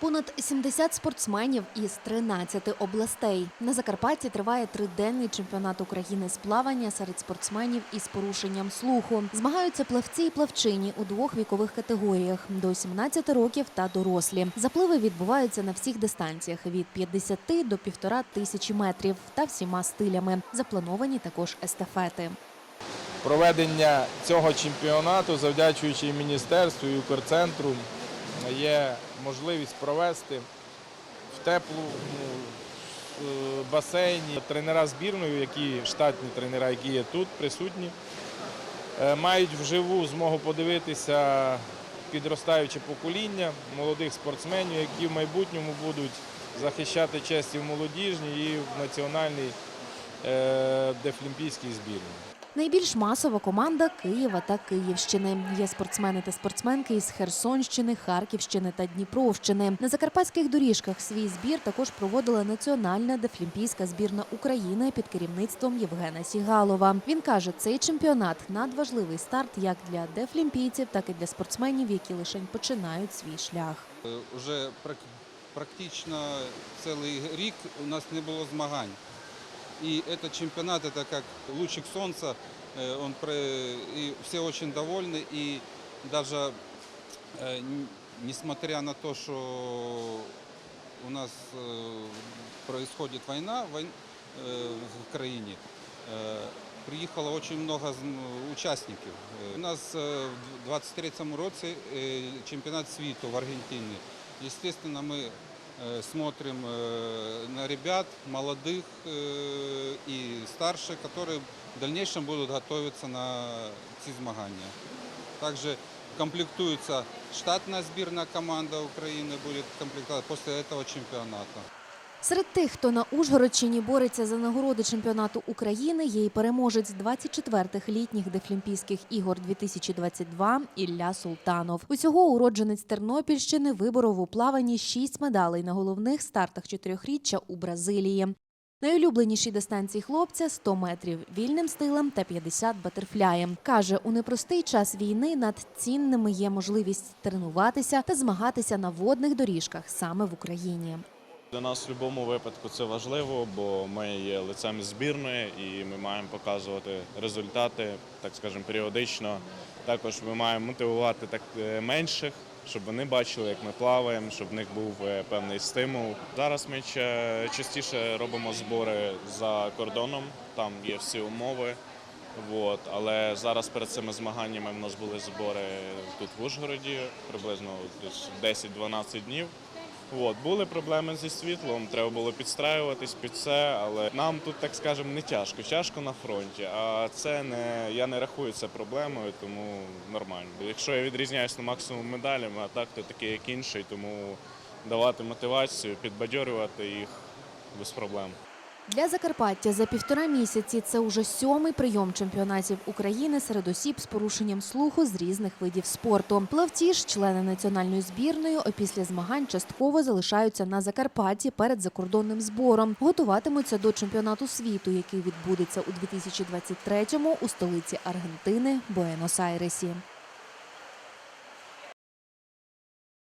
Понад 70 спортсменів із 13 областей. На Закарпатті триває триденний чемпіонат України з плавання серед спортсменів із порушенням слуху. Змагаються плавці і плавчині у двох вікових категоріях до 17 років та дорослі. Запливи відбуваються на всіх дистанціях від 50 до півтора тисячі метрів та всіма стилями. Заплановані також естафети. Проведення цього чемпіонату, завдячуючи міністерству і Укрцентру, є можливість провести в теплу ну, е, басейні. Тренера збірної, які штатні тренера, які є тут присутні, е, мають вживу змогу подивитися підростаюче покоління молодих спортсменів, які в майбутньому будуть захищати честь і в молодіжній і в національній е, дефлімпійській збірній. Найбільш масова команда Києва та Київщини. Є спортсмени та спортсменки із Херсонщини, Харківщини та Дніпровщини. На закарпатських доріжках свій збір також проводила національна дефлімпійська збірна України під керівництвом Євгена Сігалова. Він каже, цей чемпіонат надважливий старт як для дефлімпійців, так і для спортсменів, які лише починають свій шлях. Е, Уже практично целый рік у нас не було змагань. И этот чемпионат, это как лучик солнца, э, он, про- и все очень довольны. И даже э, н- несмотря на то, что у нас э, происходит война войн- э, в Украине, э, приїхало очень много з- учасників. Е, У нас е, в 23-му році е, чемпіонат світу в Аргентині. Естественно, мы э, смотрим э, на ребят, молодых э, и старших, которые в дальнейшем будут готовиться на ці змагання. Также комплектуется штатная сборная команда Украины будет комплектовать после этого чемпионата. Серед тих, хто на Ужгородщині бореться за нагороди чемпіонату України, є і переможець 24-х літніх дефлімпійських ігор 2022 Ілля Султанов. Усього уродженець Тернопільщини виборов у плаванні шість медалей на головних стартах чотирьохріччя у Бразилії. Найулюбленіші дистанції хлопця 100 метрів вільним стилем та 50 батерфляєм. Каже, у непростий час війни над цінними є можливість тренуватися та змагатися на водних доріжках саме в Україні. Для нас в будь-якому випадку це важливо, бо ми є лицем збірної і ми маємо показувати результати, так скажемо, періодично. Також ми маємо мотивувати так е, менших, щоб вони бачили, як ми плаваємо, щоб в них був е, певний стимул. Зараз ми частіше робимо збори за кордоном, там є всі умови. От, але зараз перед цими змаганнями в нас були збори тут в Ужгороді, приблизно десь 10-12 днів. От, були проблеми зі світлом, треба було підстраюватись під це, але нам тут, так скажемо, не тяжко. Тяжко на фронті. А це не я не рахую це проблемою, тому нормально. Якщо я відрізняюсь на максимум медалями, а так то такий як інший, тому давати мотивацію, підбадьорювати їх без проблем. Для Закарпаття за півтора місяці це уже сьомий прийом чемпіонатів України серед осіб з порушенням слуху з різних видів спорту. Плавці ж, члени національної збірної, опісля змагань частково залишаються на Закарпатті перед закордонним збором. Готуватимуться до чемпіонату світу, який відбудеться у 2023-му у столиці Аргентини Буенос-Айресі.